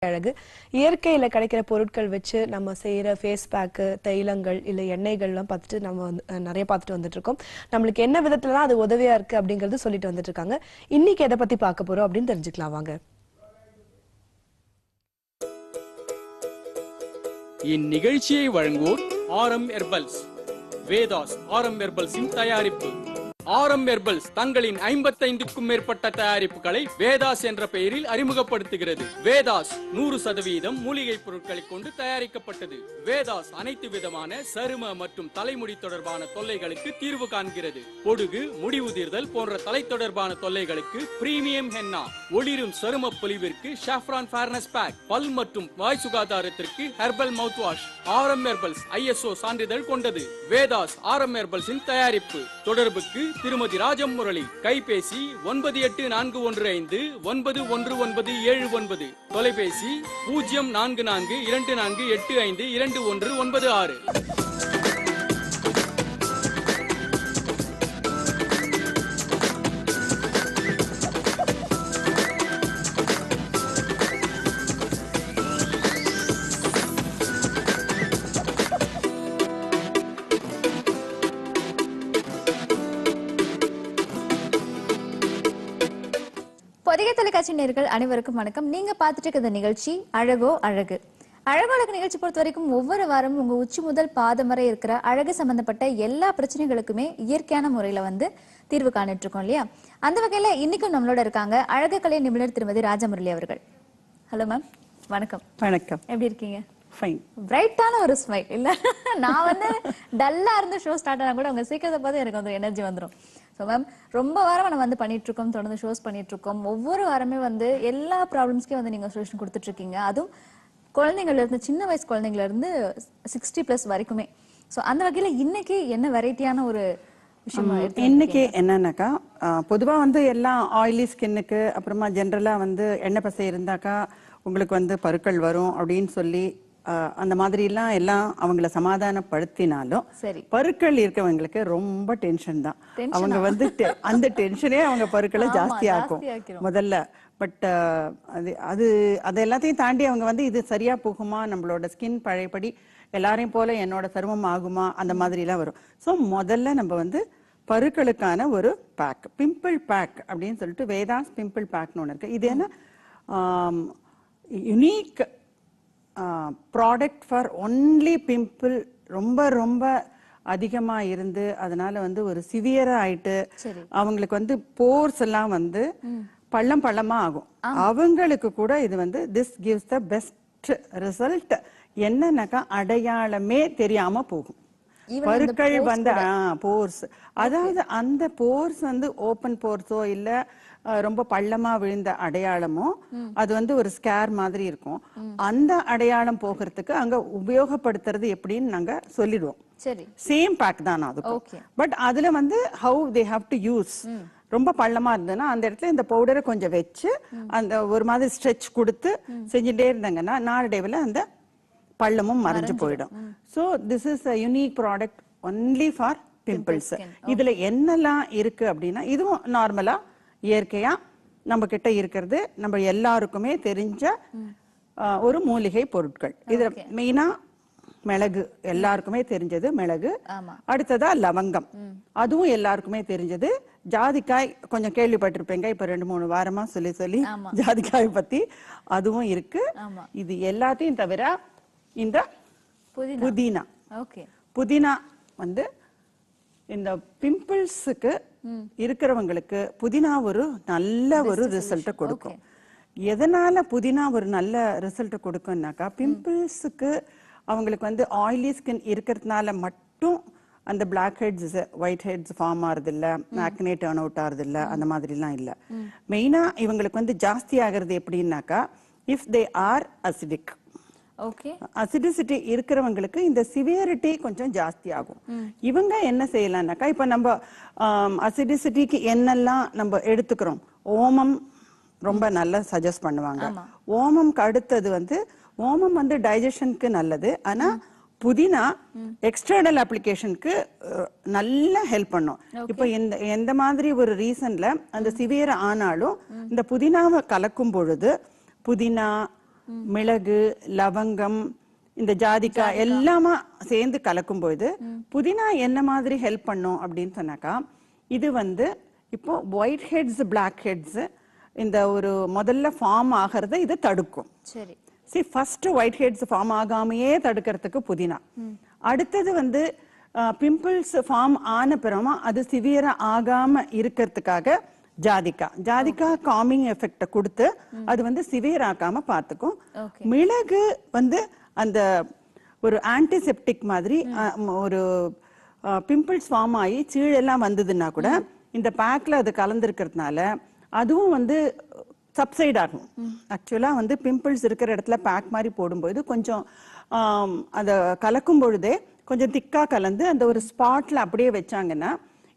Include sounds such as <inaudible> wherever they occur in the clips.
அழகு. இயற்கையில கிடைக்கிற பொருட்கள் வச்சு நம்ம செய்யற ஃபேஸ் பேக்கு தைலங்கள் இல்ல எண்ணெய்கள்லாம் பார்த்துட்டு நம்ம வந்து நிறைய பார்த்துட்டு வந்துட்டு இருக்கோம் நம்மளுக்கு என்ன விதத்துல அது உதவியா இருக்கு அப்படிங்கறது சொல்லிட்டு வந்துட்டு இருக்காங்க இன்னைக்கு எதை பத்தி பார்க்க போறோம் அப்படின்னு தெரிஞ்சுக்கலாம் வாங்க. இந்நிகழ்ச்சியை வழங்குவோர் R M Herbals. Vedas R M எர்பல்ஸின் தயாரிப்பு. ஆரம் ஹெர்பல்ஸ் தங்களின் ஐம்பத்தைந்துக்கும் மேற்பட்ட தயாரிப்புகளை வேதாஸ் என்ற பெயரில் அறிமுகப்படுத்துகிறது. வேதாஸ் நூறு சதவீதம் மூலிகை பொருட்களை கொண்டு தயாரிக்கப்பட்டது. வேதாஸ் அனைத்து விதமான சரும மற்றும் தலைமுடி தொடர்பான தொல்லைகளுக்கு தீர்வு காண்கிறது. பொடுகு முடி உதிர்தல் போன்ற தலை தொடர்பான தொல்லைகளுக்கு பிரீமியம் ஹென்னா ஒளிரும் சரும பொலிவிற்கு ஷாஃப்ரான் ஃபேர்னஸ் பேக் பல் மற்றும் வாய் சுகாதாரத்திற்கு herbal mouthwash Aaram Herbals ISO சான்றிதழ் கொண்டது. வேதாஸ் ஆரம் ஹெர்பல்ஸின் தயாரிப்பு. தொடர்புக்கு திருமதி ராஜம் முரளி கைபேசி ஒன்பது எட்டு நான்கு ஒன்று ஐந்து ஒன்பது ஒன்று ஒன்பது ஏழு ஒன்பது. தொலைபேசி பூஜ்ஜியம் நான்கு நான்கு இரண்டு நான்கு எட்டு ஐந்து இரண்டு ஒன்று ஒன்பது ஆறு. தொலைக்காட்சி நேர்கள் அனைவருக்கும் வணக்கம். நீங்க பார்த்துட்டு இருக்க இந்த நிகழ்ச்சி அழகோ அழகு. அழகோ அழகு நிகழ்ச்சி பொறுத்த வரைக்கும் ஒவ்வொரு வாரமும் உங்க உச்சி முதல் பாதம் வரை இருக்கிற அழகு சம்பந்தப்பட்ட எல்லா பிரச்சனைகளுக்குமே இயற்கையான முறையில வந்து தீர்வு காணிட்டு இருக்கோம் இல்லையா? அந்த வகையில இன்னைக்கும் நம்மளோட இருக்காங்க அழகு கலை நிபுணர் திருமதி ராஜமுரளி அவர்கள். ஹலோ மேம் வணக்கம். வணக்கம். எப்படி இருக்கீங்க? ஃபைன் பிரைட்டான ஒரு ஸ்மைல் இல்ல நான் வந்து டல்லா இருந்து ஷோ ஸ்டார்ட் ஆனா கூட உங்க சீக்கிரத்தை பார்த்து எனக்கு வந்து எனர்ஜி வந்துரும். ஸோ மேம் ரொம்ப வாரம் நம்ம வந்து பண்ணிட்டு இருக்கோம் தொடர்ந்து ஷோஸ் பண்ணிட்டு இருக்கோம் ஒவ்வொரு வாரமே வந்து எல்லா ப்ராப்ளம்ஸ்க்கும் வந்து நீங்க சொல்யூஷன் கொடுத்துட்டு இருக்கீங்க அதுவும் குழந்தைங்கள்ல இருந்து சின்ன வயசு குழந்தைங்கள்ல இருந்து சிக்ஸ்டி பிளஸ் வரைக்குமே. ஸோ அந்த வகையில இன்னைக்கு என்ன வெரைட்டியான ஒரு இன்னைக்கு என்னன்னாக்கா பொதுவா வந்து எல்லாம் ஆயிலி ஸ்கின்னுக்கு அப்புறமா ஜென்ரலா வந்து எண்ணெய் பசை இருந்தாக்கா உங்களுக்கு வந்து பருக்கள் வரும் அப்படின்னு சொல்லி அந்த மாதிரி எல்லாம் அவங்கள சமாதானப்படுத்தினாலும் சரி. பருக்கள் இருக்கவங்களுக்கு ரொம்ப டென்ஷன் தான். அவங்க வந்து அந்த டென்ஷனே அவங்க பருக்களை ஜாஸ்தி ஆக்கும் ஜாஸ்தியாக்கிரும். முதல்ல. பட் அது அது அது எல்லாத்தையும் தாண்டி அவங்க வந்து இது சரியா போகுமா? நம்மளோட ஸ்கின் பழையபடி எல்லாரையும் போல என்னோட சருமம் ஆகுமா? அந்த மாதிரி எல்லாம் வரும். ஸோ முதல்ல நம்ம வந்து பருக்களுக்கான ஒரு பேக் பிம்பிள் பேக் அப்படின்னு சொல்லிட்டு வேதாஸ் பிம்பிள் பேக்னு ஒன்று இருக்கு. இது என்ன? Unique product for only pimple ரொம்ப ரொம்ப அதிகமா இருந்து அதனால வந்து ஒரு சிவியரா ஆயிட்டு. அவங்களுக்கு வந்து போர்ஸ் எல்லாம் வந்து பள்ளம் பள்ளமா ஆகும். அவங்களுக்கு கூட இது வந்து this gives the best result என்னன்னாக்கா அடையாளமே தெரியாம போகும். பருக்கள் வந்து போர்ஸ் அதாவது அந்த போர்ஸ் வந்து ஓபன் போர்ஸோ இல்ல ரொம்ப பள்ளமா விழுந்த அடையாளமோ அது வந்து ஒரு ஸ்கேர் மாதிரி இருக்கும். அந்த அடையாளம் போகிறதுக்கு அங்க உபயோகப்படுத்துறது எப்படின்னு நாங்க சொல்லிடுவோம். சேம் பேக் தான் அது. பட் அதுல வந்து how they have to use ரொம்ப பள்ளமா இருந்ததுன்னா அந்த இடத்துல இந்த பவுடரை கொஞ்சம் வச்சு அந்த ஒரு மாதிரி ஸ்ட்ரெச் கொடுத்து செஞ்சுட்டே இருந்தாங்கன்னா நாளடைவுல அந்த பள்ளமும் மறைஞ்சு போயிடும். So this is a unique product only for pimples இதுல என்னெல்லாம் இருக்கு அப்படின்னா இதுவும் நார்மலா இயற்கையா நம்ம கிட்ட இருக்கிறது நம்ம எல்லாருக்குமே தெரிஞ்ச ஒரு மூலிகை பொருட்கள். இதுல மெயினா மிளகு. எல்லாருக்குமே தெரிஞ்சது மிளகு. அடுத்ததா லவங்கம். அதுவும் எல்லாருக்குமே தெரிஞ்சது. ஜாதிக்காய் கொஞ்சம் கேள்விப்பட்டிருப்பீங்க. இப்ப ரெண்டு மூணு வாரமா சொல்லி சொல்லி ஜாதிக்காய் பத்தி அதுவும் இருக்கு. இது எல்லாத்தையும் தவிர இந்த புதினா. புதினா. ஓகே. புதினா வந்து இந்த பிம்பிள்ஸுக்கு இருக்கிறவங்களுக்கு புதினா ஒரு நல்ல ஒரு ரிசல்ட் கொடுக்கும். எதனால புதினா ஒரு நல்ல ரிசல்ட் கொடுக்கும்னாக்கா பிம்பிள்ஸுக்கு அவங்களுக்கு வந்து ஆயிலி ஸ்கின் இருக்கிறதுனால மட்டும் அந்த black heads white heads form ஆறது இல்ல ஆக்னே டர்ன் அவுட் ஆறது இல்ல அந்த மாதிரிலாம் இல்ல. மெயினா இவங்களுக்கு வந்து ஜாஸ்தி ஆகிறது எப்படின்னாக்கா if they are acidic acidity இருக்கிறவங்களுக்கு இந்த சிவியரிட்டி கொஞ்சம் ஜாஸ்தி ஆகும் இவங்க என்ன செய்யலாம்னாக்கா இப்ப நம்ம அசிடிசிட்டிக்கு என்னெல்லாம் நம்ம எடுத்துக்கிறோம்? ஓமம் ரொம்ப நல்லா சஜஸ்ட் பண்ணுவாங்க. ஓமம்க்கு அடுத்தது வந்து ஓமம் வந்து டைஜஷனுக்கு நல்லது. ஆனா புதினா எக்ஸ்டர்னல் அப்ளிகேஷனுக்கு நல்ல ஹெல்ப் பண்ணும். இப்போ இந்த எந்த மாதிரி ஒரு ரீசன்ல அந்த சிவியர் ஆனாலும் இந்த புதினாவை கலக்கும் பொழுது புதினா மிளகு லவங்கம் இந்த ஜாதிக்காய் எல்லாமா சேர்ந்து கலக்கும்போது புதினா என்ன மாதிரி ஹெல்ப் பண்ணும் அப்படின்னு சொன்னாக்கா இது வந்து இப்போ ஒயிட் ஹெட்ஸ் பிளாக் ஹெட்ஸ் இந்த ஒரு முதல்ல ஃபார்ம் ஆகிறத இது தடுக்கும். சரி. See first white heads form ஆகாமையே தடுக்கிறதுக்கு புதினா. அடுத்தது வந்து பிம்பிள்ஸ் ஃபார்ம் ஆன பிறமா அது சிவியரா ஆகாம இருக்கிறதுக்காக ஜாதிக்கா ஜாதிக்கா காமிங் எஃபெக்ட கொடுத்து அது வந்து சிவியர் ஆக்காம பார்த்துக்கும் மிளகு வந்து அந்த ஒரு ஆன்டிசெப்டிக் மாதிரி ஒரு பிம்பிள்ஸ் ஃபார்ம் ஆகி சீழெல்லாம் வந்ததுன்னா கூட இந்த பேக்ல அது கலந்துருக்கிறதுனால அதுவும் வந்து சப்சைட் ஆகும். ஆக்சுவலா வந்து பிம்பிள்ஸ் இருக்கிற இடத்துல பேக் மாதிரி போடும்போது கொஞ்சம் அதை கலக்கும் பொழுதே கொஞ்சம் திக்கா கலந்து அந்த ஒரு ஸ்பாட்ல அப்படியே வச்சாங்கன்னா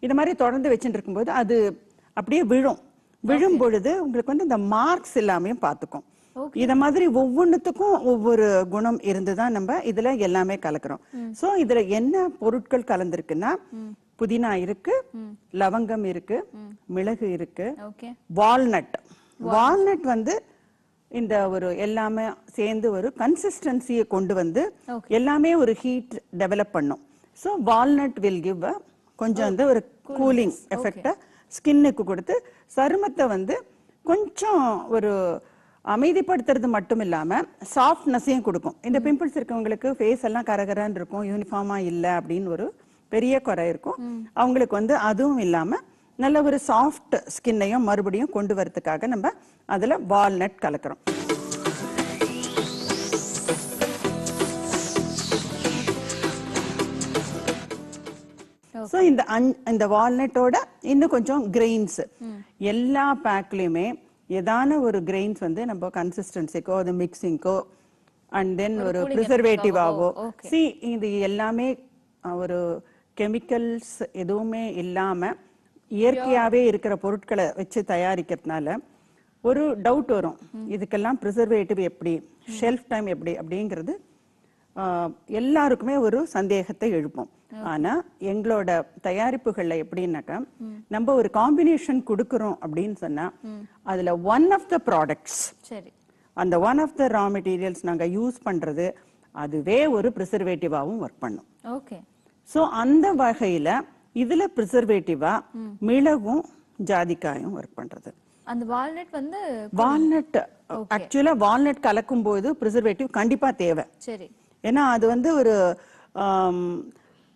இது மாதிரி தொடர்ந்து வச்சுட்டு இருக்கும்போது அது அப்படியே விழும். விழும் பொழுது உங்களுக்கு வந்து இந்த மார்க்ஸ் எல்லாமே பார்த்துக்கும். இத மாதிரி ஒவ்வொன்றுத்துக்கும் ஒவ்வொரு குணம் இருந்துதான் நம்ம இதுல எல்லாமே கலக்குறோம். சோ இதுல என்ன பொருட்கள் கலந்திருக்குன்னா புதினா இருக்கு லவங்கம் இருக்கு மிளகு இருக்கு வால்நட் வால்நட் வந்து இந்த ஒரு எல்லாமே சேர்ந்து ஒரு கன்சிஸ்டன்சியை கொண்டு வந்து எல்லாமே ஒரு ஹீட் டெவலப் பண்ணும். ஸோ வால்நட் வில் கிவ் கொஞ்சம் வந்து ஒரு கூலிங் எஃபெக்டை ஸ்கின்னுக்கு கொடுத்து சருமத்தை வந்து கொஞ்சம் ஒரு அமைதிப்படுத்துறது மட்டும் இல்லாம சாஃப்ட்னஸையும் கொடுக்கும். இந்த பிம்பிள்ஸ் இருக்கவங்களுக்கு ஃபேஸ் எல்லாம் கரகரன்னு இருக்கும். யூனிஃபார்மா இல்ல அப்படின்னு ஒரு பெரிய குறை இருக்கும். அவங்களுக்கு வந்து அதுவும் இல்லாம நல்ல ஒரு சாஃப்ட் ஸ்கின்னையும் மறுபடியும் கொண்டு வரதுக்காக நம்ம அதுல வால்நட் கலக்குறோம். ஸோ இந்த அஞ்- இந்த வால்நட்டோட இன்னும் கொஞ்சம் கிரெயின்ஸ் எல்லா பேக்லயுமே ஏதான ஒரு கிரெயின்ஸ் வந்து நம்ம கன்சிஸ்டன்சிக்கோ அது மிக்சிங்கோ அண்ட் தென் ஒரு ப்ரிசர்வேட்டிவாவோ சி இது எல்லாமே ஒரு கெமிக்கல்ஸ் எதுவுமே இல்லாம இயற்கையாவே இருக்கிற பொருட்களை வச்சு தயாரிக்கிறதுனால ஒரு டவுட் வரும். இதுக்கெல்லாம் ப்ரிசர்வேட்டிவ் எப்படி? ஷெல்ஃப் டைம் எப்படி? அப்படிங்கிறது எல்லாருக்குமே ஒரு சந்தேகத்தை எழுப்பும். ஆனா எங்களோட தயாரிப்புகள்ல எப்படின்னாக்கா நம்ம ஒரு காம்பினேஷன் கொடுக்கறோம் அப்படின்னு சொன்னா அதுல ஒன் ஆஃப் த ப்ராடக்ட்ஸ் சரி. அந்த one of the raw materials நாங்க யூஸ் பண்றது அதுவே ஒரு ப்ரிசர்வேட்டிவாவும் ஒர்க் பண்ணும். ஓகே. சோ அந்த வகையில இதுல ப்ரிசர்வேட்டிவா மிளகும் ஜாதிக்காயும் ஒர்க் பண்றது. அந்த வால்நட் வந்து வால்நட் ஆக்சுவலா வால்நட் கலக்கும் போது ப்ரிசர்வேட்டிவ் கண்டிப்பா தேவை. சரி. ஏன்னா அது வந்து ஒரு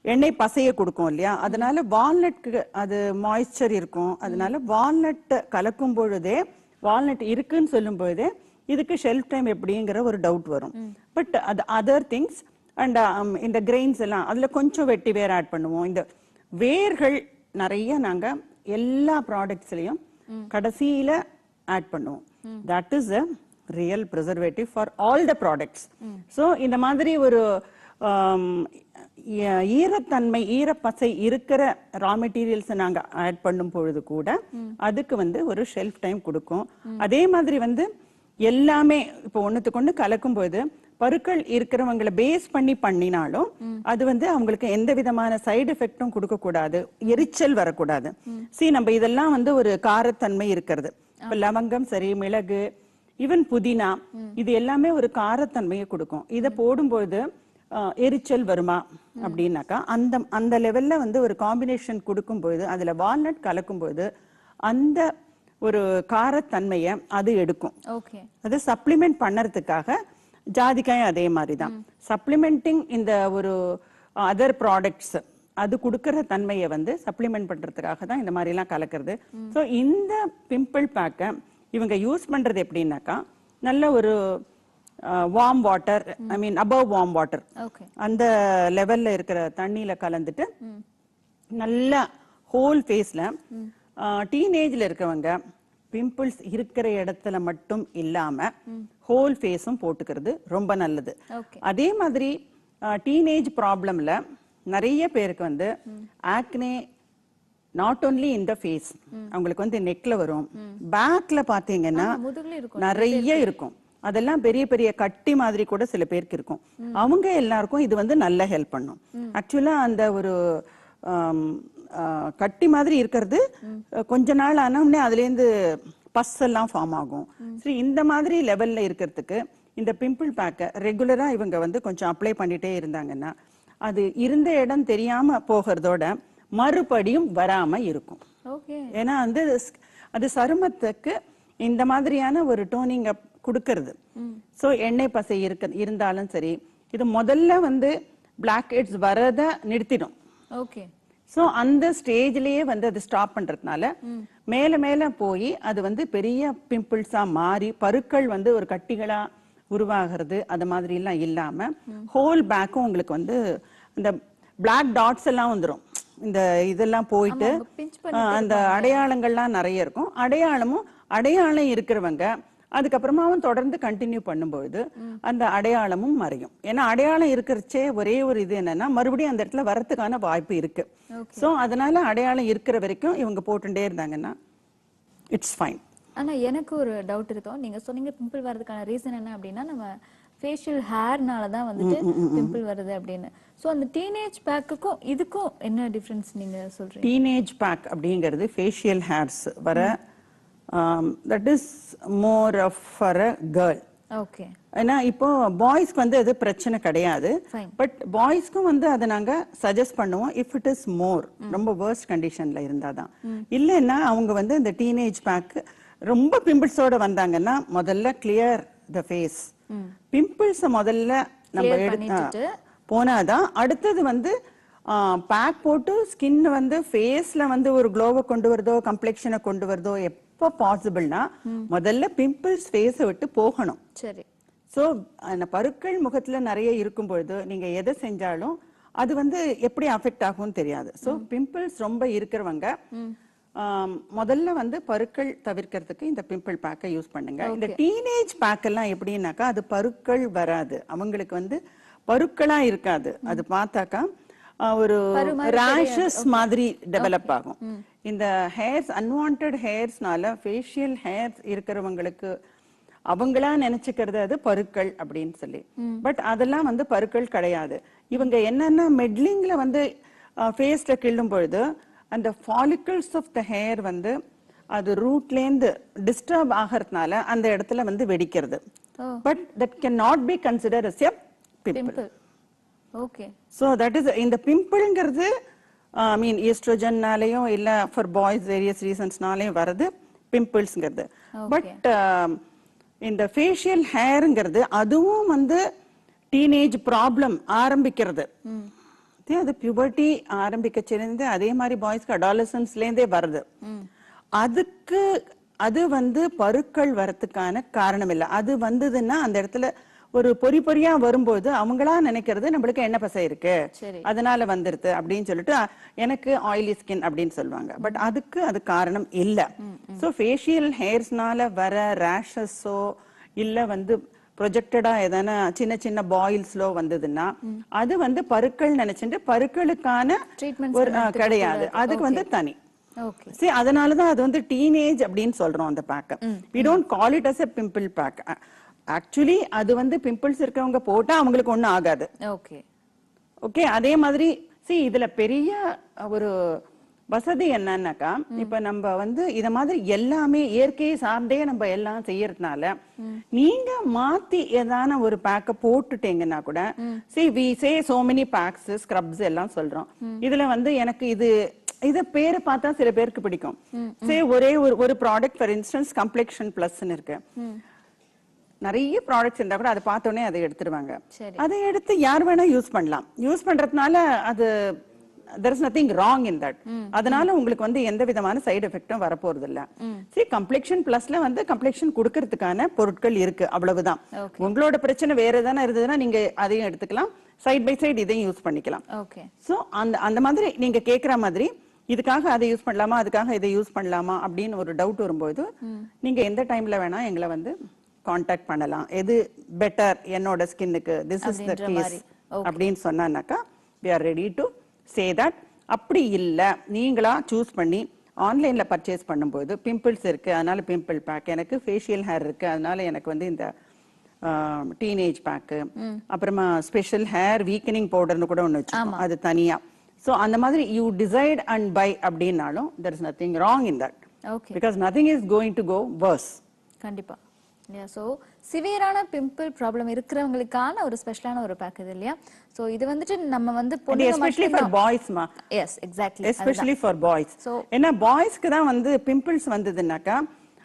எண்ணெய் பசைய கொடுக்கும் இல்லையா? அதனால வால்நட்க்கு அது மாய்ஸ்சர் இருக்கும். அதனால வால்நட் கலக்கும் பொழுதே வால்நட் இருக்குன்னு சொல்லும் பொழுதே இதுக்கு ஷெல்ஃப் டைம் எப்படிங்கிற ஒரு டவுட் வரும். பட் அது அதர் திங்ஸ் அண்ட் இந்த கிரெயின்ஸ் எல்லாம் அதுல கொஞ்சம் வெட்டி வேர் ஆட் பண்ணுவோம். இந்த வேர்கள் நிறைய நாங்க எல்லா ப்ராடக்ட்ஸ்லயும் கடைசியில ஆட் பண்ணுவோம். That is a real preservative for all the products so இந்த மாதிரி ஒரு ஈ- ஈரத்தன்மை ஈரப்பசை இருக்கிற ரா மெட்டீரியல்ஸ் நாங்க ஆட் பண்ணும் பொழுது கூட அதுக்கு வந்து ஒரு ஷெல்ஃப் டைம் கொடுக்கும். அதே மாதிரி வந்து எல்லாமே இப்போ ஒண்ணுத்துக்கு ஒண்ணு கலக்கும் போது பருக்கள் இருக்கிறவங்களை பேஸ் பண்ணி பண்ணினாலும் அது வந்து அவங்களுக்கு எந்த விதமான சைடு எஃபெக்டும் கொடுக்க கூடாது. எரிச்சல் வரக்கூடாது. சி நம்ம இதெல்லாம் வந்து ஒரு காரத்தன்மை இருக்கிறது. இப்ப லவங்கம் சரி மிளகு ஈவன் புதினா இது எல்லாமே ஒரு காரத்தன்மையை கொடுக்கும். இத போடும்போது ஆஹ், எரிச்சல் வருமா? அப்படின்னாக்கா அந்த அந்த லெவல்ல வந்து ஒரு காம்பினேஷன் கொடுக்கும்போது அதுல வால்நட் கலக்கும்போது அந்த ஒரு காரத்தன்மையை அது எடுக்கும். ஓகே. அது சப்ளிமெண்ட் பண்ணறதுக்காக ஜாதிக்காயும் அதே மாதிரி தான் சப்ளிமெண்டிங் இந்த ஒரு அதர் ப்ராடக்ட்ஸ் அது கொடுக்கிற தன்மையை வந்து சப்ளிமெண்ட் பண்றதுக்காக தான் இந்த மாதிரி எல்லாம் கலக்கிறது ஸோ இந்த பிம்பிள் பேக்கை இவங்க யூஸ் பண்றது எப்படின்னாக்கா நல்ல ஒரு warm water I mean above warm water அந்த லெவல்ல இருக்கிற தண்ணியில கலந்துட்டு நல்ல ஹோல் ஃபேஸ்ல டீனேஜ்ல இருக்கவங்க பிம்பிள்ஸ் இருக்கிற இடத்துல மட்டும் இல்லாம ஹோல் ஃபேஸும் போட்டுக்கிறது ரொம்ப நல்லது. அதே மாதிரி டீனேஜ் ப்ராப்ளம்ல நிறைய பேருக்கு வந்து acne not only in the face அவங்களுக்கு வந்து நெக்ல வரும். பேக்ல பாத்தீங்கன்னா நிறைய இருக்கும். அதெல்லாம் பெரிய பெரிய கட்டி மாதிரி கூட சில பேருக்கு இருக்கும். அவங்க எல்லாருக்கும் இது வந்து நல்ல ஹெல்ப் பண்ணும். ஆக்சுவலா அந்த ஒரு கட்டி மாதிரி இருக்கிறது கொஞ்ச நாள் ஆனவுடனே அதுல இருந்து பஸ் எல்லாம் ஃபார்ம் ஆகும். சரி இந்த மாதிரி லெவல்ல இருக்கிறதுக்கு இந்த பிம்பிள் பேக்கை ரெகுலரா இவங்க வந்து கொஞ்சம் அப்ளை பண்ணிட்டே இருந்தாங்கன்னா அது இருந்த இடம் தெரியாம போகிறதோட மறுபடியும் வராம இருக்கும். ஓகே. ஏன்னா வந்து ஸ்- அது சருமத்துக்கு இந்த மாதிரியான ஒரு டோனிங் கொடுக்கறது. சோ எண்ணெய் பசை இருக்க இருந்தாலும் சரி இது முதல்ல வந்து பிளாக் ஹெட்ஸ் வரத நிறுத்திடும். ஓகே. சோ அந்த ஸ்டேஜ்லயே வந்து அது ஸ்டாப் பண்றதுனால மேல மேல போய் அது வந்து பெரிய பிம்பிள்ஸா மாறி பருக்கள் வந்து ஒரு கட்டிகளா உருவாகிறது அது மாதிரி எல்லாம் இல்லாம ஹோல் பேக்கும் உங்களுக்கு வந்து இந்த பிளாக் டாட்ஸ் எல்லாம் வந்துரும். இந்த இதெல்லாம் போயிட்டு அந்த அடையாளங்கள்லாம் நிறைய இருக்கும். அடையாளமும் அடையாளம் இருக்கிறவங்க அதுக்கப்புறமாவும் தொடர்ந்து கண்டினியூ பண்ணும்பொழுது அந்த அடையாளமும் மறையும். ஏன்னா அடையாளம் இருக்கிறச்சே ஒரே ஒரு இது என்னன்னா மறுபடியும் அந்த இடத்துல வரத்துக்கான வாய்ப்பு இருக்கு. சோ அதனால அடையாளம் இருக்கிற வரைக்கும் இவங்க போட்டுட்டே இருந்தாங்கன்னா இட்ஸ் ஃபைன் ஆனா எனக்கு ஒரு டவுட் இருக்கும். நீங்க சொன்னீங்க பிம்பிள் வர்றதுக்கான ரீசன் என்ன அப்படின்னா நம்ம ஃபேஷியல் ஹேர்னால தான் வந்துட்டு பிம்பிள் வருது அப்படின்னு. சோ அந்த டீனேஜ் பேக்குக்கும் இதுக்கும் என்ன டிஃபரன்ஸ் நீங்க சொல்றீங்க? டீனேஜ் பேக் அப்படிங்கிறது ஃபேஷியல் ஹேர்ஸ் வர that is more of for a girl okay ஏன்னா இப்போ பாய்ஸ்க்கு வந்து அது பிரச்சனை கிடையாது. பட் பாய்ஸ்க்கும் வந்து அதை நாங்க சஜஸ்ட் பண்ணுவோம் இஃப் இட் இஸ் மோர் ரொம்ப வேர்ஸ்ட் கண்டிஷன்ல இருந்தாதான் இல்லைன்னா அவங்க வந்து இந்த டீனேஜ் பேக் ரொம்ப பிம்பிள்ஸோட வந்தாங்கன்னா முதல்ல கிளியர் த ஃபேஸ் பிம்பிள்ஸ் முதல்ல நம்ம எடுத்து. போனாதான் அடுத்தது வந்து பேக் போட்டு ஸ்கின் வந்து ஃபேஸ்ல வந்து ஒரு க்ளோவை கொண்டு வருதோ கம்ப்ளெக்ஷனை கொண்டு வருதோ எப்போ பாசிபிள்னா முதல்ல பிம்பிள்ஸ் ஃபேஸை விட்டு போகணும். சரி. சோ அந்த பருக்கள் முகத்துல நிறைய இருக்கும் பொழுது நீங்க எதை செஞ்சாலும் அது வந்து எப்படி அஃபெக்ட் ஆகும்னு தெரியாது. சோ பிம்பிள்ஸ் ரொம்ப இருக்கிறவங்க முதல்ல வந்து பருக்கள் தவிர்க்கிறதுக்கு இந்த பிம்பிள் பேக்கை யூஸ் பண்ணுங்க. இந்த டீனேஜ் பேக் எல்லாம் எப்படின்னாக்கா அது பருக்கள் வராது. அவங்களுக்கு வந்து பருக்களா இருக்காது. அது பார்த்தாக்கா ஒரு ரேஷஸ் மாதிரி டெவலப் ஆகும். இந்த ஹேர்ஸ் அன்வான்ட் ஹேர்ஸ்னால ஃபேஷியல் ஹேர்ஸ் இருக்கிறவங்களுக்கு அவங்களா நினைச்சுக்கிறது அது பருக்கள் அப்படின்னு சொல்லி. பட் அதெல்லாம் வந்து பருக்கள் கிடையாது. இவங்க என்னன்னா மெட்லிங்ல வந்து ஃபேஸ்ல கிள்ளும் பொழுது அந்த ஃபாலிகல்ஸ் ஆஃப் த ஹேர் வந்து அது ரூட்லேருந்து டிஸ்டர்ப் ஆகிறதுனால அந்த இடத்துல வந்து வெடிக்கிறது. But that can not be consider as a pimple okay so that is இந்த பிம்பிள்ங்கிறது ஐ மீன் ஈஸ்ட்ரோஜன்னாலையும் இல்ல ஃபார் பாய்ஸ் வேரியஸ் ரீசன்ஸ்னாலையும் வருது பிம்பிள்ஸ்ங்கிறது பட் இந்த ஃபேஷியல் ஹேருங்கிறது அதுவும் வந்து டீனேஜ் ப்ராப்ளம் ஆரம்பிக்கிறது. அது பியூபர்ட்டி ஆரம்பிக்கச்சிருந்து அதே மாதிரி பாய்ஸ்க்கு அடாலசன்ஸ்லேருந்தே வருது. அதுக்கு அது வந்து பருக்கள் வரத்துக்கான காரணம் இல்லை. அது வந்ததுன்னா அந்த இடத்துல ஒரு பொறி பொறியா வரும்போது அவங்களா நினைக்கிறது நம்மளுக்கு எண்ணெய் பசை இருக்கு. அதனால வந்துருது அப்படின்னு சொல்லிட்டு எனக்கு ஆயிலி ஸ்கின் அப்படின்னு சொல்லுவாங்க. பட் அதுக்கு அது காரணம் இல்ல. சோ ஃபேஷியல் ஹேர்ஸ்னால வர ரேஷஸோ இல்ல வந்து ப்ரொஜெக்டடா எதனா சின்ன சின்ன பாயில்ஸ்லோ வந்ததுன்னா அது வந்து பருக்கள் நினைச்சிட்டு பருக்களுக்கான ஒரு கிடையாது. அதுக்கு வந்து தனி. சரி அதனால தான் அது வந்து டீனேஜ் அப்படின்னு சொல்றோம் அந்த பேக்க we don't call it as a pimple pack actually அது வந்து பிம்பிள்ஸ் இருக்கவங்க போட்டா அவங்களுக்கு ஒண்ணும் ஆகாது. ஓகே ஓகே அதே மாதிரி சி இதுல பெரிய ஒரு வசதி என்னன்னாக்கா இப்ப நம்ம வந்து இத மாதிரி எல்லாமே இயற்கையை சார்ந்தே நம்ம எல்லாம் செய்யறதுனால நீங்க மாத்தி ஏதான ஒரு பேக்க போட்டுட்டீங்கன்னா கூட see we say so many packs scrubs எல்லாம் சொல்றோம். இதுல வந்து எனக்கு இது இத பேரை பார்த்தா சில பேருக்கு பிடிக்கும். சே ஒரே ஒரு ஒரு ப்ராடக்ட் ஃபார் இன்ஸ்டன்ஸ் கம்ப்ளெக்ஷன் பிளஸ்ன்னு இருக்கு. நிறைய ப்ராடக்ட்ஸ் இருந்தா கூட அதை பார்த்த உடனே அதை எடுத்துருவாங்க. அதை எடுத்து யார் வேணா யூஸ் பண்ணலாம். யூஸ் பண்றதுனால அது there is nothing wrong in that அதனால உங்களுக்கு வந்து எந்த விதமான சைடு எஃபெக்டும் வரப்போறது இல்ல சரி கம்ப்ளெக்ஷன் பிளஸ்ல வந்து கம்ப்ளெக்ஷன் கொடுக்கறதுக்கான பொருட்கள் இருக்கு அவ்வளவுதான். உங்களோட பிரச்சனை வேற எதனா இருந்ததுன்னா நீங்க அதையும் எடுத்துக்கலாம். சைடு பை சைடு இதையும் யூஸ் பண்ணிக்கலாம். சோ அந்த அந்த மாதிரி நீங்க கேக்குற மாதிரி இதுக்காக அதை யூஸ் பண்ணலாமா அதுக்காக இதை யூஸ் பண்ணலாமா அப்படின்னு ஒரு டவுட் வரும்போது நீங்க எந்த டைம்ல வேணா எங்களை வந்து காண்டாக்ட் பண்ணலாம். எது பெட்டர் என்னோட ஸ்கின்னுக்கு திஸ் இஸ் த கேஸ். அப்படின்னு சொன்னானாக்கா we are ready to say that அப்படி இல்ல. நீங்களா சூஸ் பண்ணி ஆன்லைன்ல பர்ச்சேஸ் பண்ணும்போது பிம்பிள்ஸ் இருக்கு அதனால பிம்பிள் பேக் எனக்கு ஃபேஷியல் ஹேர் இருக்கு அதனால எனக்கு வந்து இந்த டீனேஜ் பேக்கு அப்புறமா ஸ்பெஷல் ஹேர் வீக்கனிங் பவுடர்னு கூட ஒன்று வச்சிருக்கோம் அது தனியா. சோ அந்த மாதிரி யூ டிசைட் அண்ட் பை அப்படின்னாலும் there is nothing wrong in that because nothing is going to go worse கண்டிப்பா. ஸோ சிவியரான பிம்பிள் ப்ராப்ளம் இருக்கிறவங்களுக்கான ஒரு ஸ்பெஷலான ஒரு பேக் இது இல்லையா? சோ இது வந்துட்டு நம்ம வந்து especially for பாய்ஸ்மா yes exactly especially for boys So- ஏன்னா பாய்ஸ்க்கு தான் வந்து பிம்பிள்ஸ் வந்ததுன்னாக்கா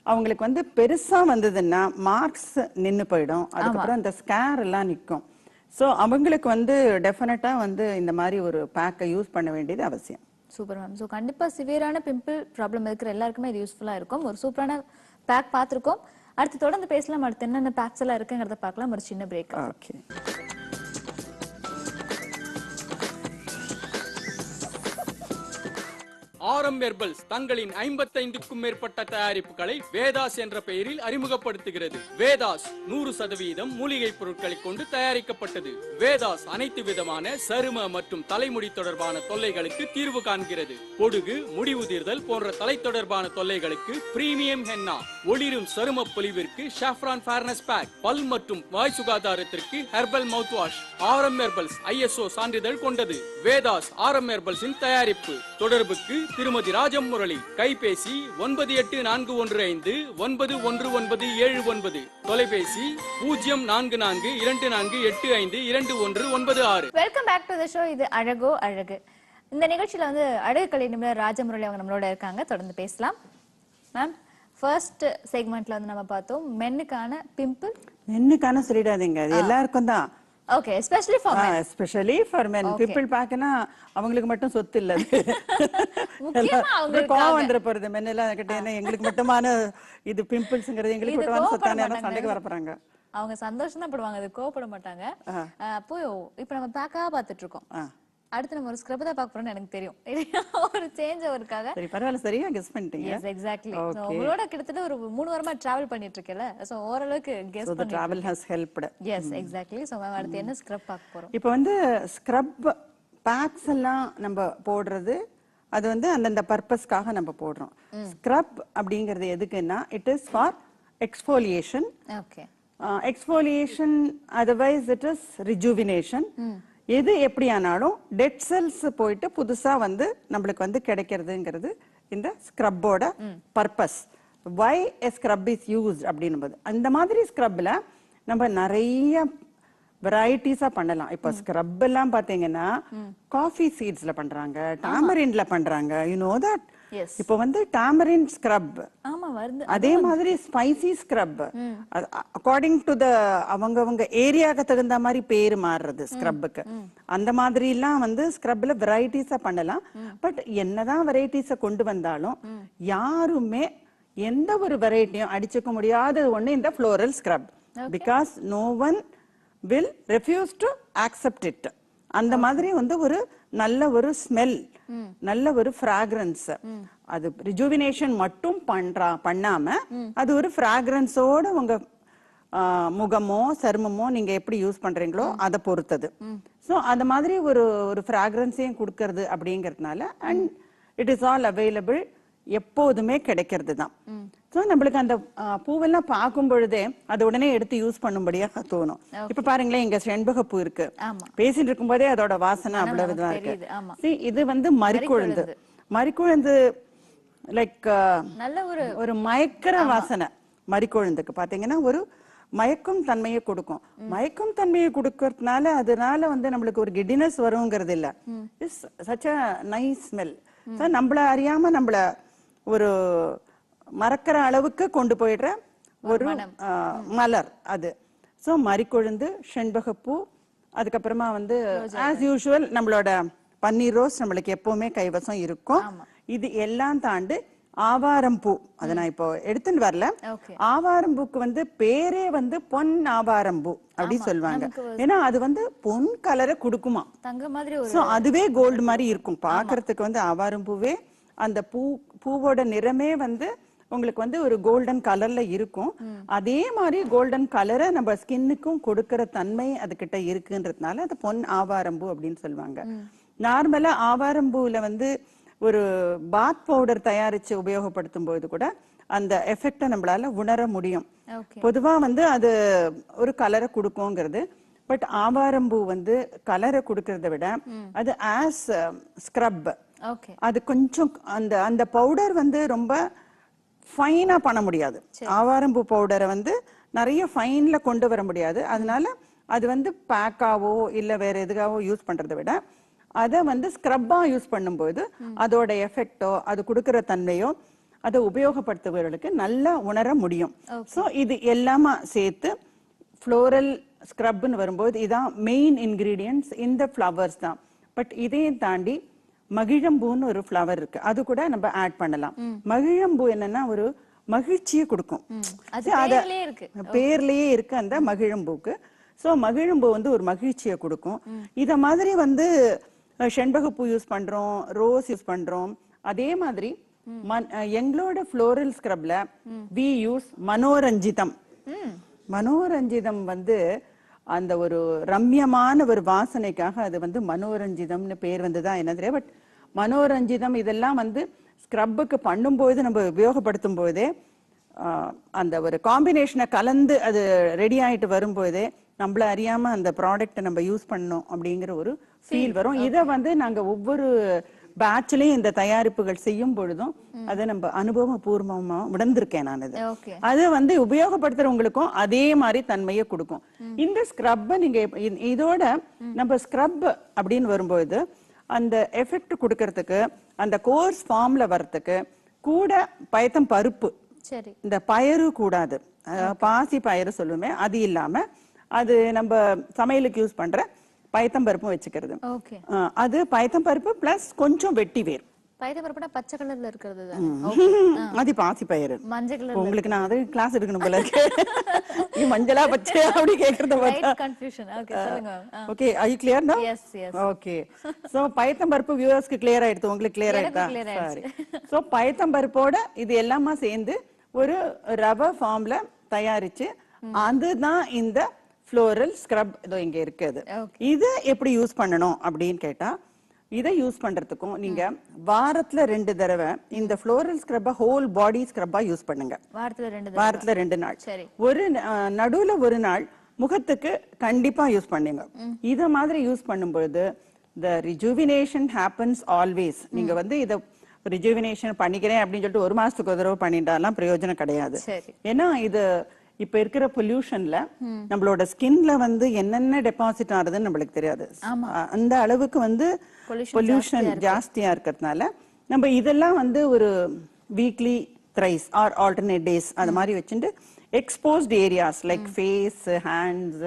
அவங்களுக்கு வந்து பெருசா வந்ததுன்னா மார்க்ஸ் நின்னு போயிடும். அதுக்கப்புறம் இந்த ஸ்கேர் எல்லாம் நிக்கும் சோ அவங்களுக்கு வந்து டெஃபினட்டா வந்து இந்த மாதிரி ஒரு பேக்கை யூஸ் பண்ண வேண்டியது அவசியம். சூப்பர் மேம் ஸோ கண்டிப்பா சிவியரான பிம்பிள் ப்ராப்ளம் இருக்கிற எல்லாருக்குமே இது யூஸ்ஃபுல்லா இருக்கும். ஒரு சூப்பரான பேக் பார்த்திருக்கோம். அடுத்து தொடர்ந்து பேசலாம். அடுத்து என்னென்ன பேக்ஸ் எல்லாம் இருக்குங்கிறத பார்க்கலாம். ஒரு சின்ன பிரேக் ஓகே ஆரம் ஹெர்பல்ஸ் தங்களின் ஐம்பத்தைந்துக்கும் மேற்பட்ட தயாரிப்புகளை வேதாஸ் என்ற பெயரில் அறிமுகப்படுத்துகிறது. வேதாஸ் நூறு சதவீதம் மூலிகை பொருட்களை கொண்டு தயாரிக்கப்பட்டது. வேதாஸ் அனைத்து விதமான சரும மற்றும் தலைமுடி தொடர்பான தொல்லைகளுக்கு தீர்வு காண்கிறது. பொடுகு முடி உதிர்தல் போன்ற தலை தொடர்பான தொல்லைகளுக்கு பிரீமியம் ஹென்னா ஒளிரும் சரும பொலிவிற்கு ஷாஃப்ரான் ஃபேர்னஸ் பேக் பல் மற்றும் வாய் சுகாதாரத்திற்கு herbal mouthwash Aaram herbals ISO சான்றிதழ் கொண்டது. வேதாஸ் ஆரம் ஹெர்பல்ஸின் தயாரிப்பு. தொடர்புக்கு திருமதி ராஜம் முரளி கைபேசி ஒன்பது எட்டு நான்கு ஒன்று ஐந்து ஒன்பது ஒன்று ஒன்பது ஏழு ஒன்பது. தொலைபேசி பூஜ்ஜியம் நான்கு நான்கு இரண்டு நான்கு எட்டு ஐந்து இரண்டு ஒன்று ஒன்பது ஆறு. Welcome back to the show இது அழகோ அழகு. இந்த நிகழ்ச்சியில வந்து அழகு கலை நிபுணர் ராஜமுரளி அவங்க நம்மளோட இருக்காங்க. தொடர்ந்து பேசலாம். மேம் ஃபர்ஸ்ட் செக்மெண்ட்ல வந்து நம்ம பார்த்தோம். மென்னுக்கான பிம்பிள் என்னக்கான சொல்லிடாதீங்க. அது எல்லாருக்கும் தான். Okay especially for especially for men people பேக்னா அவங்களுக்கு மட்டும் சொத்து இல்ல. முக்கியமா அவங்களுக்காக. கோவம் வந்துட போறது. மென் எல்லாம் கிட்ட எங்களுக்கு மட்டுமான இது பிம்பிள்ஸ்ங்கிறது எங்களுக்கு மட்டுமான சொத்தானே. சண்டைக்கு வரப்போறாங்க அவங்க சந்தோஷம் தான் படுவாங்க. அது கோவப்பட மாட்டாங்க. அப்போ இப்ப நம்ம பேக்கா பார்த்துட்டு இருக்கோம். அடுத்து நம்ம ஒரு ஸ்க்ரப் தான் பார்க்க போறோம்னு எனக்கு தெரியும். <laughs> ஒரு சேஞ்ச் அவருக்காக. சரி பரவாயில்ல சரியா கெஸ் பண்ணிட்டீங்க. Yes exactly Okay. உங்களோட கிட்டத்தட்ட ஒரு மூணு வாரமா டிராவல் பண்ணிட்டு இருக்கேன்ல சோ ஓரளவுக்கு guess the travel has helped yes exactly so ma'am அடுத்து என்ன ஸ்க்ரப் பார்க்க போறோம்? இப்போ வந்து ஸ்க்ரப் பேக்ஸ் எல்லாம் நம்ம போடுறது அது வந்து அந்தந்த பர்பஸ்க்காக நம்ம போடுறோம். ஸ்க்ரப் அப்படிங்கிறது எதுக்குன்னா it is for exfoliation okay exfoliation otherwise it is rejuvenation எது எப்படி ஆனாலும் டெட் செல்ஸ் போயிட்டு புதுசா வந்து நம்மளுக்கு வந்து கிடைக்கிறதுங்கிறது இந்த ஸ்க்ரப்போட purpose why a scrub is used அப்படின்னும்போது அந்த மாதிரி ஸ்க்ரப்ல நம்ம நிறைய வெரைட்டிஸா பண்ணலாம். இப்போ ஸ்க்ரப் எல்லாம் பாத்தீங்கன்னா காஃபி சீட்ஸ்ல பண்றாங்க டாமரின்ல பண்றாங்க யூ நோ தட். இப்போ வந்து டாமரின் ஸ்க்ரப் அதே மாதிரி spicy scrub according to the அவங்கவங்க ஏரியாக்கு தகுந்த மாதிரி பேர் மாறுறது ஸ்க்ரப்புக்கு அந்த மாதிரி எல்லாம் வந்து ஸ்க்ரப்ல வெரைட்டிஸா பண்ணலாம். பட் என்னதான் வெரைட்டிஸ கொண்டு வந்தாலும் யாருமே எந்த ஒரு வெரைட்டியும் அடிச்சுக்க முடியாத ஒண்ணு இந்த floral scrub because no one will refuse to accept it அந்த மாதிரி வந்து ஒரு நல்ல ஒரு ஸ்மெல் நல்ல ஒரு ஃப்ராக்ரன்ஸ் அது ரிஜுவினேஷன் மட்டும் பண்றா பண்ணாம அது ஒரு ஃப்ராக்ரன்ஸோட உங்க முகமோ சருமமோ நீங்க எப்படி யூஸ் பண்றீங்களோ அதை பொறுத்தது. சோ அந்த மாதிரி ஒரு ஒரு ஃப்ராக்ரன்ஸையும் கொடுக்கறது அப்படிங்கறதுனால and it is all available எப்போதுமே கிடைக்கிறது தான் ஸோ நம்மளுக்கு அந்த பூவெல்லாம் பார்க்கும் பொழுதே அதை உடனே எடுத்து யூஸ் பண்ணும்படியாக தோணும். இப்ப பாருங்களேன் இங்க செண்பக பூ இருக்கு. பேசிட்டு இருக்கும்போதே அதோட வாசனை அவ்வளவு தெரியுது, இருக்கு இது வந்து மறிக்குழுந்து. மறிக்குழுந்து. லைக் நல்ல ஒரு ஒரு மயக்கிற வாசனை மறிக்குழுந்துக்கு. பாத்தீங்கன்னா ஒரு மயக்கும் தன்மையை கொடுக்கும். மயக்கும் தன்மையை கொடுக்கறதுனால அதனால வந்து நம்மளுக்கு ஒரு கிடினஸ் வருங்கிறது இல்ல. It's such a nice smell நம்மள அறியாம நம்மள ஒரு மறக்கிற அளவுக்கு கொண்டு போயிடுற ஒரு மலர் அது. சோ மறிக்கொழுந்து செண்பகப்பூ அதுக்கப்புறமா வந்து ஆஸ் யூஷுவல் நம்மளோட பன்னீர் ரோஸ் நம்மளுக்கு எப்பவுமே கைவசம் இருக்கும். இது எல்லாம் தாண்டு ஆவாரம் பூ. அதை நான் இப்போ எடுத்துட்டு வரல. ஆவாரம் பூக்கு வந்து பேரே வந்து பொன் ஆவாரம் பூ அப்படி சொல்லுவாங்க. ஏன்னா அது வந்து பொன் கலரை கொடுக்குமா. தங்க மாதிரி அதுவே கோல்டு மாதிரி இருக்கும். பார்க்கிறதுக்கு வந்து ஆவாரம் பூவே அந்த பூ பூவோட நிறமே வந்து உங்களுக்கு வந்து ஒரு கோல்டன் கலர்ல இருக்கும். அதே மாதிரி கோல்டன் கலரை நம்ம ஸ்கின்னுக்கும் கொடுக்கிற தன்மை அதுகிட்ட இருக்குன்றதுனால அது பொன் ஆவாரம்பூ அப்படின்னு சொல்லுவாங்க. நார்மலா ஆவாரம்பூல வந்து ஒரு பாத் பவுடர் தயாரிச்சு உபயோகப்படுத்தும் போது கூட அந்த எஃபெக்டை நம்மளால உணர முடியும். பொதுவா வந்து அது ஒரு கலரை கொடுக்குங்கிறது. பட் ஆவாரம்பூ வந்து கலரை கொடுக்கறத விட அது ஆஸ் ஸ்க்ரப் அது கொஞ்சம் அந்த அந்த பவுடர் வந்து ரொம்ப ஃபைனா பண்ண முடியாது. ஆவாரம்பூ பவுடரை வந்து நிறைய ஃபைன்ல கொண்டு வர முடியாது. அதனால அது வந்து பேக்காவோ இல்ல வேற எதுக்காவோ யூஸ் பண்றதை விட அதை வந்து ஸ்க்ரப்பா யூஸ் பண்ணும்போது அதோட எஃபெக்டோ அது கொடுக்கிற தன்மையோ அதை உபயோகப்படுத்துபவர்களுக்கு நல்லா உணர முடியும். சோ இது எல்லாமா சேர்த்து ஃப்ளோரல் ஸ்க்ரப்னு வரும்போது இதான் மெயின் இன்கிரீடியன்ட்ஸ் இந்த ஃப்ளவர்ஸ் தான். பட் இதையும் தாண்டி மகிழம்பூன்னு ஒரு ஃப்ளவர் இருக்கு. அது கூட நம்ம ஆட் பண்ணலாம். மகிழம்பூ என்னன்னா ஒரு மகிழ்ச்சியை கொடுக்கும். அது பேர்லயே இருக்கு. அந்த மகிழம்பூக்கு. சோ மகிழம்பூ வந்து ஒரு மகிழ்ச்சியை கொடுக்கும். இத மாதிரி வந்து செண்பகப்பூ யூஸ் பண்றோம் ரோஸ் யூஸ் பண்றோம். அதே மாதிரி எங்களோட ஃப்ளோரல் ஸ்க்ரப்ல வி யூஸ் மனோரஞ்சிதம். மனோரஞ்சிதம் வந்து அந்த ஒரு ரம்யமான ஒரு வாசனைக்காக அது வந்து மனோரஞ்சிதம்னு பேர் வந்ததா என்ன தெரியாது பட் மனோரஞ்சிதம் இதெல்லாம் வந்து ஸ்க்ரப்புக்கு பண்ணும்போது நம்ம உபயோகப்படுத்தும் போதே அந்த ஒரு காம்பினேஷனை கலந்து அது ரெடி ஆயிட்டு வரும்போதே நம்மள அறியாம அந்த ப்ராடக்ட்டை நம்ம யூஸ் பண்ணோம் அப்படிங்கிற ஒரு ஃபீல் வரும். இதை வந்து நாங்க ஒவ்வொரு பேட்ச்லயும் இந்த தயாரிப்புகள் செய்யும் பொழுதும் அதை நம்ம அனுபவ பூர்வமா உணர்ந்திருக்கேன் நான் இது. அது வந்து உபயோகப்படுத்துறவங்களுக்கும் அதே மாதிரி தன்மையை கொடுக்கும். இந்த ஸ்க்ரப்பை நீங்க இதோட நம்ம ஸ்க்ரப் அப்படின்னு வரும்போது அந்த எஃபெக்ட் கொடுக்கறதுக்கு அந்த கோர்ஸ் ஃபார்ம்ல வர்றதுக்கு கூட பயத்தம் பருப்பு. சரி. இந்த பயறு கூடாது. பாசி பயறு சொல்லுமே அது இல்லாம அது நம்ம சமையலுக்கு யூஸ் பண்ற பயத்தம் பருப்பும் வச்சுக்கிறது. அது பயத்தம் பருப்பு பிளஸ் கொஞ்சம் வெட்டி வேர். பயத்த பரப்புனா பச்சை கலர்ல இருக்கிறது அது பாசி பயிறு. மஞ்சள் கலர் உங்களுக்கு நான் அது கிளாஸ் எடுக்கணும் போல இருக்கு. மஞ்சளா பச்சையா அப்படி கேக்குறத பார்த்தா. லைட் கன்ஃபியூஷன் ஓகே சொல்லுங்க. ஆ. Okay I clear no yes yes okay so பயத்தம் பருப்பு வியூவர்ஸ்க்கு கிளியர் ஆயிடுது உங்களுக்கு கிளியர் ஆயிட்டா சாரி சோ பயத்தம் பருப்போட இது எல்லாமா சேர்ந்து ஒரு ரவை ஃபார்ம்ல தயாரிச்சு அதுதான் இந்த ஃப்ளோரல் ஸ்க்ரப் இதோ இங்க இருக்குது. இது எப்படி யூஸ் பண்ணணும் அப்படின்னு கேட்டா இதை யூஸ் பண்றதுக்கும் நீங்க வாரத்துல ரெண்டு தடவை இந்த ஃப்ளோரல் ஸ்க்ரப்ப ஹோல் பாடி ஸ்க்ரப்பா யூஸ் பண்ணுங்க. வாரத்துல ரெண்டு. வாரத்துல ரெண்டு நாள். ஒரு நடுவுல ஒரு நாள் முகத்துக்கு கண்டிப்பா யூஸ் பண்ணுங்க. இத மாதிரி யூஸ் பண்ணும்பொழுது the rejuvenation happens always. நீங்க வந்து இத ரிஜுவினேஷன் பண்ணிக்கிறேன் அப்படின்னு சொல்லிட்டு ஒரு மாசத்துக்கு ஒரு தடவை பண்ணிட்டாலாம் பிரயோஜனம் கிடையாது. ஏன்னா இது இப்ப இருக்கிற பொல்யூஷன்ல நம்மளோட ஸ்கின்ல வந்து என்னென்ன டெபாசிட் ஆகுதுன்னு நம்மளுக்கு தெரியாது. அந்த அளவுக்கு வந்து பொல்யூஷன் ஜாஸ்தியா இருக்கிறதுனால நம்ம இதெல்லாம் வந்து ஒரு weekly thrice or alternate days அது மாதிரி வச்சுட்டு exposed areas like face hands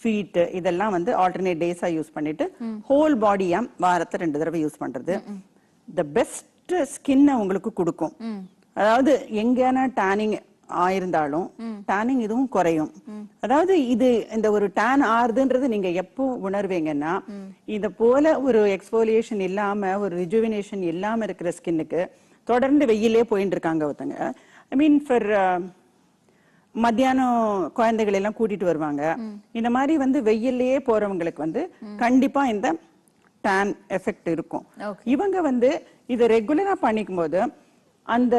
feet இதெல்லாம் வந்து ஆல்டர்னேட் டேஸா யூஸ் பண்ணிட்டு ஹோல் பாடியா வாரத்தை ரெண்டு தடவை யூஸ் பண்றது. த பெஸ்ட் ஸ்கின்னை உங்களுக்கு கொடுக்கும். அதாவது எங்கேனா டேனிங் ஆயிருந்தாலும் டேனிங் இதுவும் குறையும். அதாவது இது இந்த ஒரு டேன் ஆறுதுன்றது நீங்க எப்போ உணர்வீங்கன்னா இத போல ஒரு எக்ஸ்போலியேஷன் இல்லாம ஒரு ரிஜுவினேஷன் இல்லாம இருக்கிற ஸ்கின்னுக்கு தொடர்ந்து வெயிலே போயிட்டு இருக்காங்க ஒருத்தங்க ஐ மீன் ஃபார் மத்தியானம் குழந்தைகளை எல்லாம் கூட்டிட்டு வருவாங்க. இந்த மாதிரி வந்து வெயில்லயே போறவங்களுக்கு வந்து கண்டிப்பா இந்த டேன் எஃபெக்ட் இருக்கும். இவங்க வந்து இதை ரெகுலரா பண்ணிக்கும் போது அந்த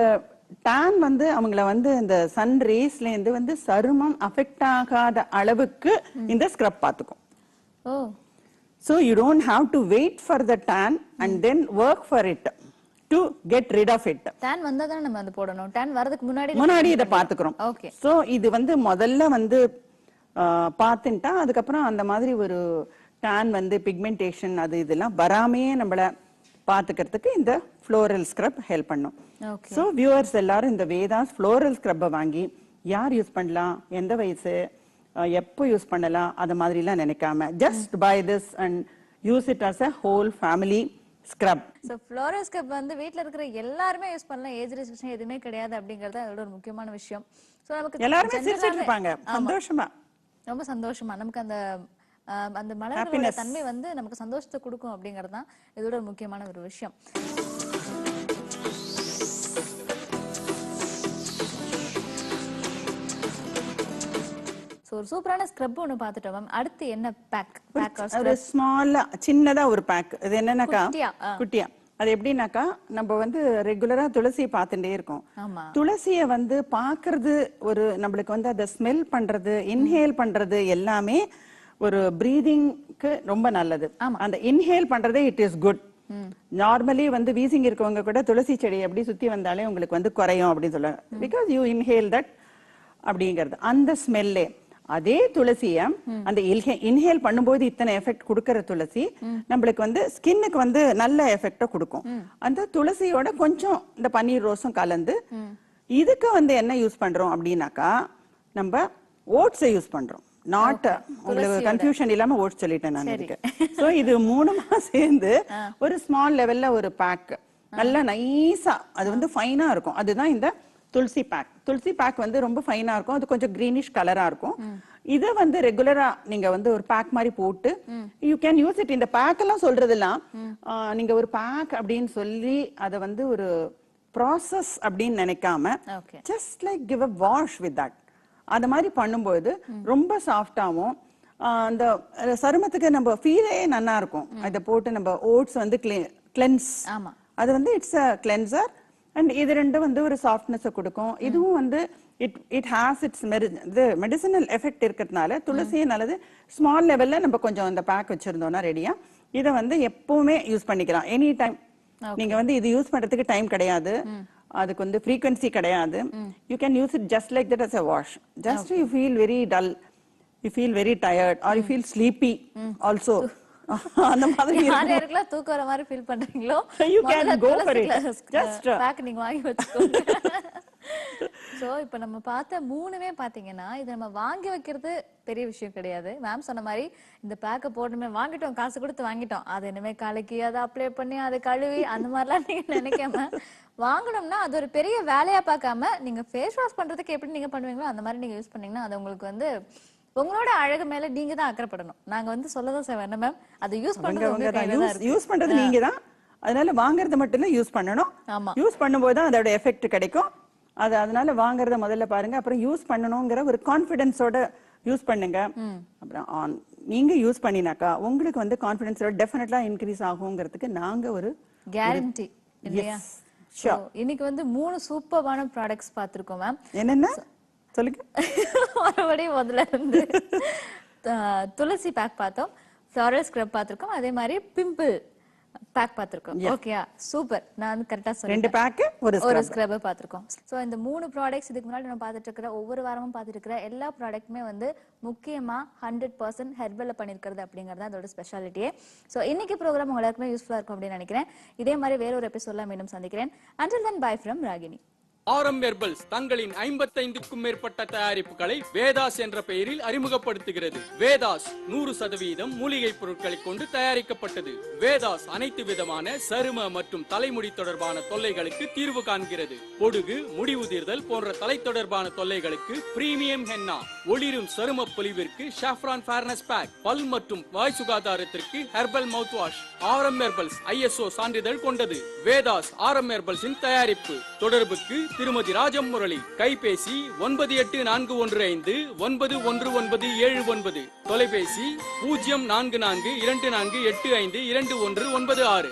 டேன் வந்து அவங்கள வந்து இந்த சன் ரேஸ்ல இருந்து வந்து சருமம் அஃபெக்ட் ஆகாத அளவுக்கு இந்த ஸ்க்ரப் பார்த்துக்கும். ஓ. So you don't have to wait for the tan and then work for it to get rid of it. Tan வந்தா தானே நம்ம வந்து போடணும். டேன் வரதுக்கு முன்னாடி முன்னாடி இதை பாத்துக்கிறோம் ஓகே சோ இது வந்து முதல்ல வந்து ஆஹ், பார்த்துட்டா அதுக்கப்புறம் அந்த மாதிரி ஒரு டேன் வந்து பிக்மெண்டேஷன் அது இதெல்லாம் வராமையே நம்மள பாத்துக்கிறதுக்கு இந்த ஃப்ளோரல் ஸ்க்ரப் ஹெல்ப் பண்ணும். ஓகே சோ வியூவர்ஸ் எல்லாரும் இந்த வேதாஸ் ஃப்ளோரல் ஸ்க்ரப்பை வாங்கி யார் யூஸ் பண்ணலாம்? எந்த வயசு? எப்போ யூஸ் பண்ணலாம்? அது மாதிரிலாம் நினைக்காம just buy this and use it as a whole family scrub so floral scrub வந்து வீட்ல இருக்கிற எல்லாருமே யூஸ் பண்ணலாம். ஏஜ் ரெஸ்ட்ரிக்ஷன் எதுவுமே கிடையாது அப்படிங்கறது அதோட ஒரு முக்கியமான விஷயம். ஸோ நமக்கு எல்லாருமே சிரிச்சிட்டு இருப்பாங்க. சந்தோஷமா. ரொம்ப சந்தோஷமா. நமக்கு அந்த அந்த மலர்களோட தன்மை வந்து நமக்கு சந்தோஷத்தை கொடுக்கும் அப்படிங்கிறது தான் இதோட ஒரு முக்கியமான ஒரு விஷயம். ஸோ ஒரு சூப்பரான ஸ்க்ரப் ஒன்று பார்த்துட்டோம் மேம் அடுத்து என்ன பேக் பேக் ஒரு ஸ்மாலா சின்னதா ஒரு பேக் இது என்னன்னாக்கா? குட்டியா, அது எப்படின்னாக்கா நம்ம வந்து ரெகுலரா துளசியை பார்த்துட்டே இருக்கோம். துளசிய வந்து பாக்குறது ஒரு நம்மளுக்கு வந்து அதை ஸ்மெல் பண்றது இன்ஹேல் பண்றது எல்லாமே ஒரு பிரீதிங்க்கு ரொம்ப நல்லது. அந்த இன்ஹேல் பண்றதே இட் இஸ் குட் நார்மலி வந்து வீசிங் இருக்கவங்க கூட துளசி செடி எப்படி சுத்தி வந்தாலே உங்களுக்கு வந்து குறையும் அப்படின்னு சொல்லுவாங்க பிகாஸ் யூ இன்ஹேல் தட் அப்படிங்கிறது. அந்த ஸ்மெல்லே அதே துளசிய அந்த இன்ஹேல் பண்ணும்போது இத்தனை எஃபெக்ட் கொடுக்கற துளசி நம்மளுக்கு வந்து ஸ்கின்னுக்கு வந்து நல்ல எஃபெக்ட கொடுக்கும். அந்த துளசியோட கொஞ்சம் இந்த பன்னீர் ரோஸும் கலந்து இதுக்கு வந்து என்ன யூஸ் பண்றோம் அப்படின்னாக்கா நம்ம ஓட்ஸை யூஸ் பண்றோம். நாட் உங்களுக்கு கன்ஃபியூஷன் இல்லாம ஓட்ஸ் சொல்லிட்டேன் நான் இதுக்கு. சோ இது மூணுமா <laughs> சேர்ந்து ஒரு ஸ்மால் லெவல்ல ஒரு பேக் நல்லா நைஸா அது வந்து ஃபைனா இருக்கும். அதுதான் இந்த துளசி பேக் துளசி பேக் வந்து ரொம்ப ஃபைனா இருக்கும். அது கொஞ்சம் கிரீனிஷ் கலரா இருக்கும். இது வந்து ரெகுலரா நீங்க வந்து ஒரு பேக் மாதிரி போட்டு யூ கேன் யூஸ் இட் இந்த பேக் எல்லாம் சொல்றதெல்லாம் நீங்க ஒரு பேக் அப்படின்னு சொல்லி அதை வந்து ஒரு ப்ராசஸ் அப்படின்னு நினைக்காம. Just like give a wash with that அந்த மாதிரி பண்ணும்போது ரொம்ப சாஃப்டாவும் அந்த சருமத்துக்கு நம்ம ஃபீலே நல்லா இருக்கும். அதை போட்டு நம்ம ஓட்ஸ் வந்து கிளென்ஸ் ஆமா. அது வந்து இட்ஸ் அ கிளென்சர் அண்ட் இது ரெண்டும் வந்து ஒரு சாஃப்ட்னஸ் கொடுக்கும். இதுவும் வந்து இட் இட் ஹாஸ் இட்ஸ் இது மெடிசினல் எஃபெக்ட் இருக்கிறதுனால துளசி நல்லது ஸ்மால் லெவல்ல நம்ம கொஞ்சம் அந்த பேக் வச்சிருந்தோம்னா ரெடியா இதை வந்து எப்பவுமே யூஸ் பண்ணிக்கலாம். எனி டைம் நீங்க வந்து இது யூஸ் பண்றதுக்கு டைம் கிடையாது. அதுக்கு வந்து frequency கிடையாது. You can use it just like that as a wash just you feel very dull you feel very tired or you feel sleepy also அந்த மாதிரி யார் யாருக்கெல்லாம் தூக்கம் வர மாதிரி ஃபீல் பண்றீங்களோ? Can go for it. Just, uh, pack நீங்க வாங்கி வச்சுக்கோங்க. <laughs> சோ இப்போ நம்ம பார்த்த மூணுமே பாத்தீங்கன்னா இது நம்ம வாங்கி வைக்கிறது பெரிய விஷயம் கிடையாது. மேம் சொன்ன மாதிரி இந்த பேக்கை போட்டுமே வாங்கிட்டோம் காசு கொடுத்து வாங்கிட்டோம். அதை இனிமே காலைக்கு அதை அப்ளை பண்ணி அதை கழுவி அந்த மாதிரிலாம் நீங்க நினைக்காம வாங்கணும்னா அது ஒரு பெரிய வேலையா பார்க்காம நீங்க ஃபேஸ் வாஷ் பண்றதுக்கு எப்படி நீங்க பண்ணுவீங்களோ அந்த மாதிரி நீங்க யூஸ் பண்ணீங்கன்னா அது உங்களுக்கு வந்து உங்களோட அழகு மேல நீங்க தான் அக்கறைப்படணும். நாங்க வந்து சொல்லதான் செய்வோம் என்ன மேம் அதை யூஸ் பண்றது யூஸ் பண்றது நீங்க தான் அதனால வாங்குறத மட்டும் இல்ல யூஸ் பண்ணணும். ஆமா. யூஸ் பண்ணும்போது தான் அதோட எஃபெக்ட் கிடைக்கும். அது அதனால வாங்குறத முதல்ல பாருங்க. அப்புறம் யூஸ் பண்ணணுங்கிற ஒரு கான்பிடன்ஸோட யூஸ் பண்ணுங்க. அப்புறம் on நீங்க யூஸ் பண்ணினாக்கா உங்களுக்கு வந்து கான்பிடன்ஸோட டெஃபினெட்லா இன்க்ரீஸ் ஆகுங்கிறதுக்கு நாங்க ஒரு கேரண்டி இல்லையா? இன்னைக்கு வந்து மூணு சூப்பர்வான ப்ராடக்ட்ஸ் பார்த்திருக்கோம் மேம் என்னென்ன? சொல்லுங்க. <laughs> மறுபடியும் முதல்ல இருந்து துளசி பேக் பார்த்தோம். ஃப்ளாரல் ஸ்க்ரப் பார்த்திருக்கோம். அதே மாதிரி பிம்பிள் பேக் பார்த்திருக்கோம். ஓகேயா சூப்பர் நான் வந்து கரெக்டா ரெண்டு சொல்லிட்டேன். பேக்கு ஒரு ஒரு. ஸ்க்ரப் பார்த்திருக்கோம். சோ இந்த மூணு ப்ராடக்ட்ஸ் இதுக்கு முன்னாடி நம்ம பார்த்துட்டு இருக்கிற ஒவ்வொரு வாரமும் பார்த்துட்டு இருக்கிற எல்லா ப்ராடக்ட்டுமே வந்து முக்கியமா ஹண்ட்ரட் பர்சன்ட் ஹெர்பல்ல பண்ணிருக்கிறது அப்படிங்கறது அதோட ஸ்பெஷாலிட்டியே சோ இன்னைக்கு ப்ரோக்ராம் உங்களுக்கு யூஸ்ஃபுல்லா இருக்கும் அப்படின்னு நினைக்கிறேன். இதே மாதிரி வேற ஒரு எபிசோட்ல மீண்டும் சந்திக்கிறேன். Until then bye from Ragini. Aaram herbals தங்களின் ஐம்பத்தைந்துக்கும் மேற்பட்ட தயாரிப்புகளை வேதாஸ் என்ற பெயரில் அறிமுகப்படுத்துகிறது. வேதாஸ் நூறு சதவீதம் மூலிகை பொருட்களை கொண்டு தயாரிக்கப்பட்டது. வேதாஸ் அனைத்து விதமான சரும மற்றும் தலைமுடி தொடர்பான தொல்லைகளுக்கு தீர்வு காண்கிறது. பொடுகு முடி உதிர்தல் போன்ற தலை தொடர்பான தொல்லைகளுக்கு பிரீமியம் ஹென்னா ஒளிரும் சரும பொலிவிற்கு ஷாஃப்ரான் ஃபேர்னஸ் பேக் பல் மற்றும் வாய் சுகாதாரத்திற்கு herbal mouthwash Aaram herbals ISO சான்றிதழ் கொண்டது. வேதாஸ் ஆரம் ஹெர்பல்ஸின் தயாரிப்பு. தொடர்புக்கு திருமதி ராஜம் முரளி கைபேசி ஒன்பது எட்டு நான்கு ஒன்று ஐந்து ஒன்பது ஒன்று ஒன்பது ஏழு ஒன்பது. தொலைபேசி பூஜ்ஜியம் நான்கு நான்கு இரண்டு நான்கு எட்டு ஐந்து இரண்டு ஒன்று ஒன்பது ஆறு.